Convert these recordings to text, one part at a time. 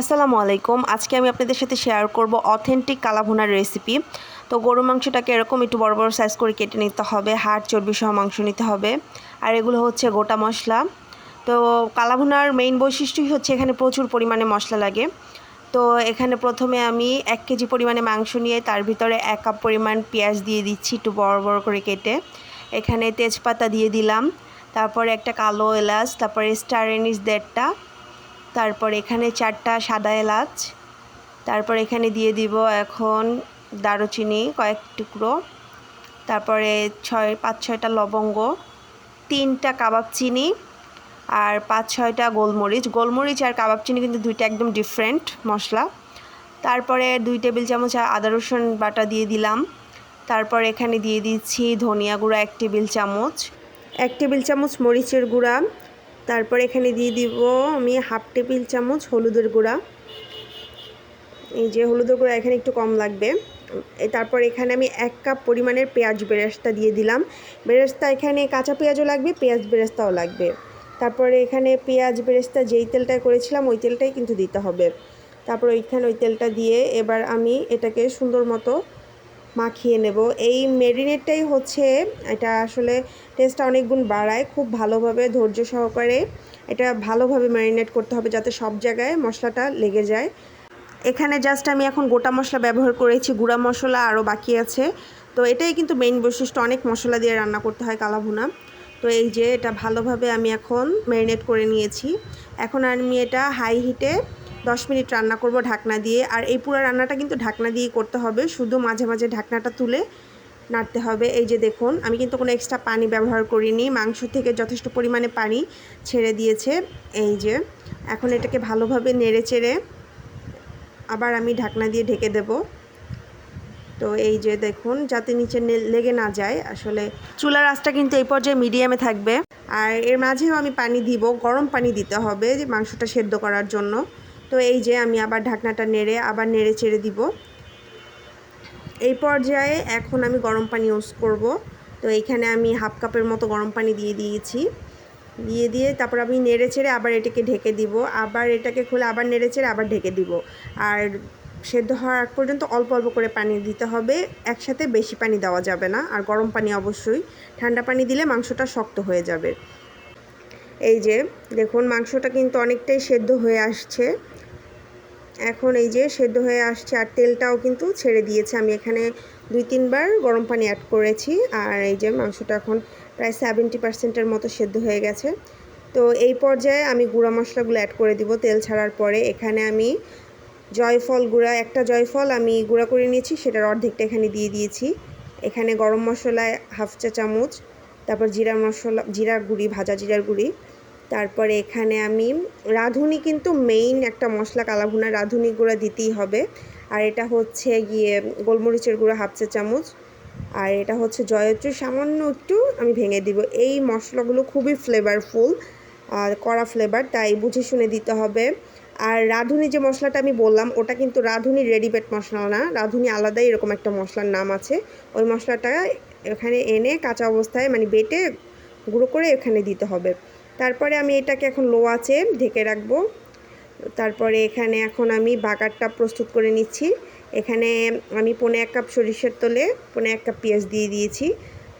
আসসালামু আলাইকুম। আজকে আমি আপনাদের সাথে শেয়ার করব অথেন্টিক কালাভুনার রেসিপি তো গরু মাংসটাকে এরকম একটু বড় বড় সাইজ করে কেটে নিতে হবে, হাড় চর্বি সহ মাংস নিতে হবে। আর এগুলো হচ্ছে গোটা মশলা। তো কালাভুনার মেইন বৈশিষ্ট্যই হচ্ছে এখানে প্রচুর পরিমাণে মশলা লাগে। তো এখানে প্রথমে আমি এক কেজি পরিমাণে মাংস নিয়ে তার ভিতরে এক কাপ পরিমাণ পেঁয়াজ দিয়ে দিচ্ছি একটু বড় বড় করে কেটে। এখানে তেজপাতা দিয়ে দিলাম। তারপরে একটা কালো এলাচ, তারপরে স্টার এনিস দেড়টা তারপর এখানে চারটা সাদা এলাচ। তারপর এখানে দিয়ে দিব এখন দারুচিনি কয়েক টুকরো। তারপরে ছয়, পাঁচ, ছয়টা লবঙ্গ, তিনটা কাবাব চিনি আর পাঁচ, ছয়টা গোলমরিচ। গোলমরিচ আর কাবাব চিনি কিন্তু দুইটা একদম ডিফারেন্ট মশলা। তারপরে দুই টেবিল চামচ আদা, রসুন বাটা দিয়ে দিলাম। তারপর এখানে দিয়ে দিচ্ছি ধনিয়া গুঁড়া এক টেবিল চামচ। এক টেবিল চামচ মরিচের গুঁড়া। তারপর এখানে দিয়ে দিব আমি হাফ টেবিল চামচ হলুদের গুঁড়া। এই যে হলুদের গুঁড়া এখানে একটু কম লাগবে। তারপর এখানে আমি এক কাপ পরিমাণের পেঁয়াজ বেরেস্তা দিয়ে দিলাম। বেরেস্তা এখানে কাঁচা পেঁয়াজও লাগবে, পেঁয়াজ বেরেস্তাও লাগবে। তারপরে এখানে পেঁয়াজ বেরেস্তা যেই তেলটায় করেছিলাম ওই তেলটাই কিন্তু দিতে হবে। তারপর ওইখানে ওই তেলটা দিয়ে এবার আমি এটাকে সুন্দর মতো মাখিয়ে নেব। এই মেরিনেটটাই হচ্ছে, এটা আসলে টেস্টটা অনেক গুণ বাড়ায়, খুব ভালোভাবে ধৈর্য সহকারে এটা ভালোভাবে ম্যারিনেট করতে হবে যাতে সব জায়গায় মশলাটা লেগে যায়। এখানে জাস্ট আমি এখন গোটা মশলা ব্যবহার করেছি, গুঁড়া মশলা আরও বাকি আছে। তো এটাই কিন্তু মেইন বৈশিষ্ট্য, অনেক মশলা দিয়ে রান্না করতে হয় কালাভুনা। তো এই যে এটা ভালোভাবে আমি এখন ম্যারিনেট করে নিয়েছি। এখন আমি এটা হাই হিটে দশ মিনিট রান্না করব ঢাকনা দিয়ে। আর এই পুরো রান্নাটা কিন্তু ঢাকনা দিয়ে করতে হবে। শুধু মাঝে মাঝে ঢাকনাটা তুলে নাড়তে হবে। এই যে দেখুন, আমি কিন্তু কোনো এক্সট্রা পানি ব্যবহার করিনি। মাংস থেকে যথেষ্ট পরিমাণে পানি ছেড়ে দিয়েছে। এই যে, এখন এটাকে ভালোভাবে নেড়ে চেড়ে আবার আমি ঢাকনা দিয়ে ঢেকে দেব। তো এই যে দেখুন, যাতে নিচে লেগে না যায়। আসলে চুলার আঁচটা কিন্তু এই পর্যায়ে মিডিয়ামে থাকবে। আর এর মাঝেও আমি পানি দিব, গরম পানি দিতে হবে যে মাংসটা সেদ্ধ করার জন্য। তো এই যে আমি আবার ঢাকনাটা নেড়ে আবার নেড়ে চেড়ে দিব। এই পর্যায়ে এখন আমি গরম পানি ইউজ করব। তো এইখানে আমি হাফ কাপের মতো গরম পানি দিয়ে দিয়েছি। দিয়ে দিয়ে তারপর আমি নেড়ে চেড়ে আবার এটাকে ঢেকে দিব। আবার এটাকে খুলে আবার নেড়ে চেড়ে আবার ঢেকে দিব। আর সেদ্ধ হওয়ার পর্যন্ত অল্প অল্প করে পানি দিতে হবে। একসাথে বেশি পানি দেওয়া যাবে না। আর গরম পানি অবশ্যই। ঠান্ডা পানি দিলে মাংসটা শক্ত হয়ে যাবে। এই যে দেখুন মাংসটা কিন্তু অনেকটাই সেদ্ধ হয়ে আসছে। এখন এই যে সেদ্ধ হয়ে আসছে আর তেলটাও কিন্তু ছেড়ে দিয়েছে। আমি এখানে দুই, তিনবার গরম পানি অ্যাড করেছি আর এই যে মাংসটা এখন প্রায় সেভেন্টি পার্সেন্টের মতো সেদ্ধ হয়ে গেছে। তো এই পর্যায়ে আমি গুঁড়া মশলাগুলো অ্যাড করে দিব তেল ছাড়ার পরে। এখানে আমি জয়ফল গুঁড়া, একটা জয়ফল আমি গুঁড়া করে নিয়েছি, সেটার অর্ধেকটা এখানে দিয়ে দিয়েছি। এখানে গরম মশলায় হাফ চা চামচ, তারপর জিরা মশলা, জিরার গুঁড়ি, ভাজা জিরার গুঁড়ি। তারপরে এখানে আমি রাঁধুনি কিন্তু মেইন একটা মশলা কালাভুনা রাঁধুনি গুঁড়া দিতেই হবে। আর এটা হচ্ছে গিয়ে গোলমরিচের গুঁড়া হাফ চা চামচ। আর এটা হচ্ছে জয়ত্রী, সামান্য একটু আমি ভেঙে দিব। এই মশলাগুলো খুবই ফ্লেভারফুল আর কড়া ফ্লেভার তাই বুঝে শুনে দিতে হবে। আর রাঁধুনি যে মশলাটা আমি বললাম, ওটা কিন্তু রাঁধুনি রেডিমেড মশলা না। রাঁধুনি আলাদাই এরকম একটা মশলার নাম আছে। ওই মশলাটা এখানে এনে কাঁচা অবস্থায় মানে বেটে গুঁড়ো করে এখানে দিতে হবে। তারপরে আমি এটাকে এখন লো আছে ঢেকে রাখব। তারপরে এখানে এখন আমি বাগারটা প্রস্তুত করে নিচ্ছি। এখানে আমি পনে এক কাপ সরিষার তোলে পনে এক কাপ পেঁয়াজ দিয়ে দিয়েছি।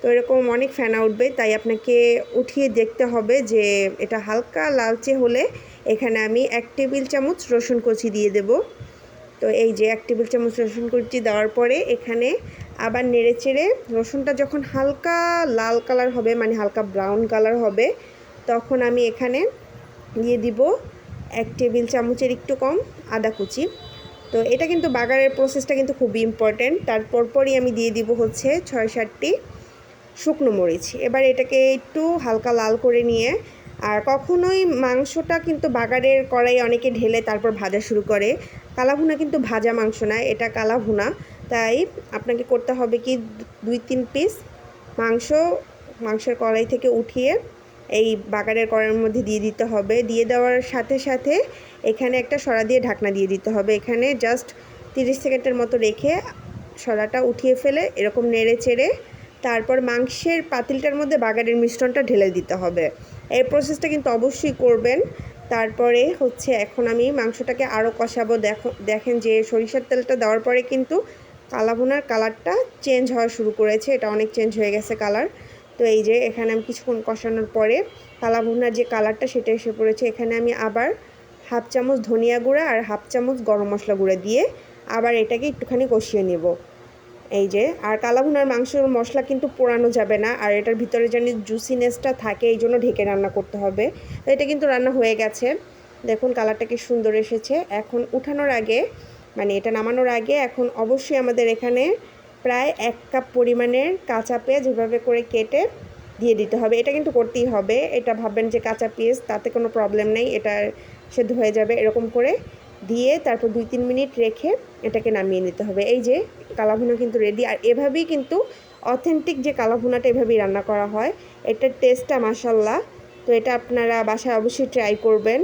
তো এরকম অনেক ফেনা উঠবে, তাই আপনাকে উঠিয়ে দেখতে হবে যে এটা হালকা লালচে হলে এখানে আমি এক টেবিল চামচ রসুন কচি দিয়ে দেব। তো এই যে এক টেবিল চামচ রসুন কচি দেওয়ার পরে এখানে আবার নেড়ে চেড়ে রসুনটা যখন হালকা লাল কালার হবে মানে হালকা ব্রাউন কালার হবে তখন আমি এখানে দিয়ে দিব এক টেবিল চামচের একটু কম আদা কুচি। তো এটা কিন্তু বাগারের প্রসেসটা কিন্তু খুবই ইম্পর্ট্যান্ট তারপর পরই আমি দিয়ে দিব হচ্ছে ছয় সাতটি শুকনো মরিচ। এবার এটাকে একটু হালকা লাল করে নিয়ে, আর কখনোই মাংসটা কিন্তু বাগারের কড়াই অনেকে ঢেলে তারপর ভাজা শুরু করে। কালাভুনা কিন্তু ভাজা মাংস না, এটা কালাভুনা। তাই আপনাকে করতে হবে কি দুই তিন পিস মাংস, মাংসের কড়াই থেকে উঠিয়ে এই বাগারের কড়াইয়ের মধ্যে দিয়ে দিতে হবে। দিয়ে দেওয়ার সাথে সাথে এখানে একটা সরা দিয়ে ঢাকনা দিয়ে দিতে হবে। এখানে জাস্ট তিরিশ সেকেন্ডের মতো রেখে সরাটা উঠিয়ে ফেলে এরকম নেড়ে চেড়ে তারপর মাংসের পাতিলটার মধ্যে বাগারের মিশ্রণটা ঢেলে দিতে হবে। এই প্রসেসটা কিন্তু অবশ্যই করবেন। তারপরে হচ্ছে এখন আমি মাংসটাকে আরও কষাবো। দেখো, দেখেন যে সরিষার তেলটা দেওয়ার পরে কিন্তু কালাভুনার কালারটা চেঞ্জ হওয়া শুরু করেছে। এটা অনেক চেঞ্জ হয়ে গেছে কালার তো এই যে এখানে আমি কিছুক্ষণ কষানোর পরে কালাভুনার যে কালারটা সেটা এসে পড়েছে, এখানে আমি আবার হাফ চামচ ধনিয়া গুঁড়া আর হাফ চামচ গরম মশলা গুঁড়া দিয়ে আবার এটাকে একটুখানি কষিয়ে নেব। এই যে, আর কালাভুনার মাংসর মশলা কিন্তু পোড়ানো যাবে না আর এটার ভিতরে যেন জুসিনেসটা থাকে, এই জন্য ঢেকে রান্না করতে হবে। তো এটা কিন্তু রান্না হয়ে গেছে। দেখুন কালারটা কি সুন্দর এসেছে। এখন উঠানোর আগে মানে এটা নামানোর আগে এখন অবশ্যই আমাদের এখানে প্রায় এক কাপ পরিমাণের কাঁচা পেঁয়াজ এভাবে করে কেটে দিয়ে দিতে হবে। এটা কিন্তু করতেই হবে। এটা ভাববেন যে কাঁচা পেঁয়াজ, তাতে কোনো প্রবলেম নেই। এটা সেদ্ধ হয়ে যাবে এরকম করে দিয়ে তারপর দুই তিন মিনিট রেখে এটাকে নামিয়ে নিতে হবে। এই যে কালাভুনা কিন্তু রেডি আর এভাবেই কিন্তু অথেন্টিক যে কালাভুনাটা এভাবেই রান্না করা হয়, এটার টেস্টটা মাসাল্লাহ তো এটা আপনারা বাসায় অবশ্যই ট্রাই করবেন।